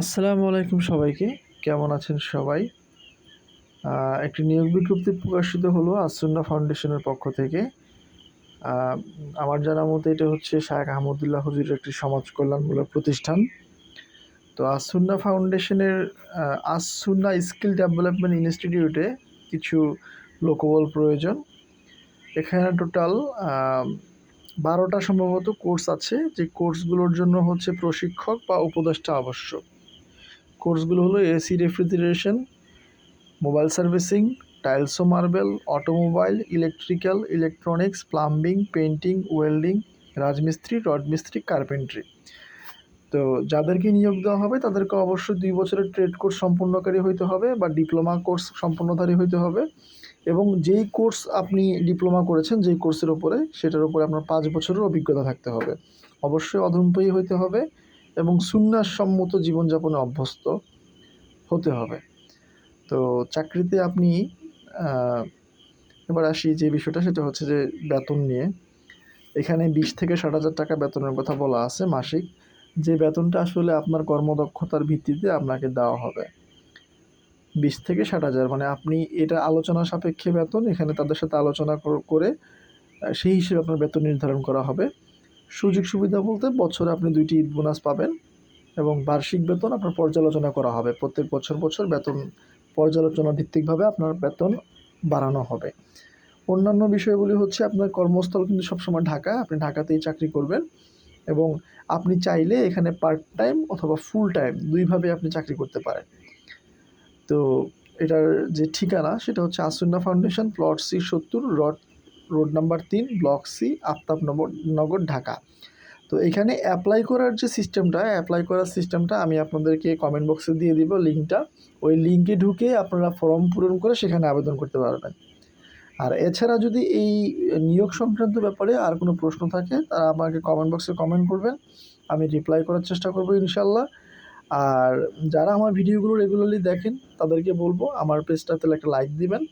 আসসালামু আলাইকুম সবাইকে। কেমন আছেন সবাই? একটি নিয়োগ বিজ্ঞপ্তি প্রকাশিত হলো আসুন্না ফাউন্ডেশনের পক্ষ থেকে। আমার জানা মতে এটা হচ্ছে শায়েখ আহমদুল্লাহ হুজুরের একটি সমাজ কল্যাণমূলক প্রতিষ্ঠান। তো আসুন্না ফাউন্ডেশনের আসুন্না স্কিল ডেভেলপমেন্ট ইনস্টিটিউটে কিছু লোকবল প্রয়োজন। এখানে টোটাল বারোটা সম্ভবত কোর্স আছে। যে কোর্সগুলোর জন্য হচ্ছে প্রশিক্ষক বা উপদেষ্টা আবশ্যক। কোর্সগুলো হলো AC refrigeration, mobile servicing টাইলসো marble, automobile, electrical, electronics, plumbing painting welding, রাজমিস্ত্রি, রডমিস্ত্রি, কার্পেন্ট্রি। তো যাদেরকে নিয়োগ দেওয়া হবে, তাদেরকে অবশ্যই দুই বছরের ট্রেড কোর্স সম্পূর্ণকারী হইতে হবে বা ডিপ্লোমা কোর্স সম্পূর্ণধারী হইতে হবে এবং যেই কোর্স আপনি ডিপ্লোমা করেছেন, যেই কোর্সের ওপরে, সেটার উপরে আপনার পাঁচ বছরের অভিজ্ঞতা থাকতে হবে। অবশ্যই অধম্পয়ী হইতে হবে। এবং সুন্নাসম্মত জীবনযাপনে অভ্যস্ত হতে হবে। তো চাকরিতে আপনি এবার আসি যে বিষয়টা, সেটা হচ্ছে যে বেতন নিয়ে। এখানে বিশ থেকে ষাট হাজার টাকা বেতনের কথা বলা আছে মাসিক। যে বেতনটা আসলে আপনার কর্মদক্ষতার ভিত্তিতে আপনাকে দেওয়া হবে। বিশ থেকে ষাট হাজার মানে আপনি এটা আলোচনা সাপেক্ষে বেতন, এখানে তাদের সাথে আলোচনা করে সেই হিসেবে আপনার বেতন নির্ধারণ করা হবে। সুযোগ সুবিধা বলতে বছরে আপনি দুইটি ঈদ বোনাস পাবেন এবং বার্ষিক বেতন আপনার পর্যালোচনা করা হবে। প্রত্যেক বছর বছর বেতন পর্যালোচনা ভিত্তিকভাবে আপনার বেতন বাড়ানো হবে। অন্যান্য বিষয়গুলি হচ্ছে আপনার কর্মস্থল কিন্তু সবসময় ঢাকা। আপনি ঢাকাতেই চাকরি করবেন এবং আপনি চাইলে এখানে পার্ট টাইম অথবা ফুল টাইম দুইভাবে আপনি চাকরি করতে পারেন। তো এটার যে ঠিকানা সেটা হচ্ছে আসুন্না ফাউন্ডেশন প্লট সি সত্তর রড রোড নাম্বার তিন, ব্লক সি, আফতাব নগর নগর ঢাকা। তো এখানে অ্যাপ্লাই করার যে সিস্টেমটা অ্যাপ্লাই করার সিস্টেমটা আমি আপনাদেরকে কমেন্ট বক্সে দিয়ে দিব লিঙ্কটা। ওই লিঙ্কে ঢুকে আপনারা ফর্ম পূরণ করে সেখানে আবেদন করতে পারবেন। আর এছাড়া যদি এই নিয়োগ সংক্রান্ত ব্যাপারে আর কোনো প্রশ্ন থাকে, তারা আমাকে কমেন্ট বক্সে কমেন্ট করবেন। আমি রিপ্লাই করার চেষ্টা করব ইনশাল্লাহ আর যারা আমার ভিডিওগুলো রেগুলারলি দেখেন, তাদেরকে বলব আমার পেজটাতে একটা লাইক দিবেন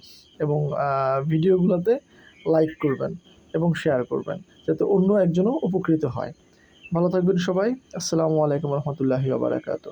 এবং ভিডিওগুলোতে লাইক করবেন এবং শেয়ার করবেন, যাতে অন্য একজনও উপকৃত হয়। ভালো থাকবেন সবাই। আসসালামু আলাইকুম রহমতুল্লাহি বারাকাতু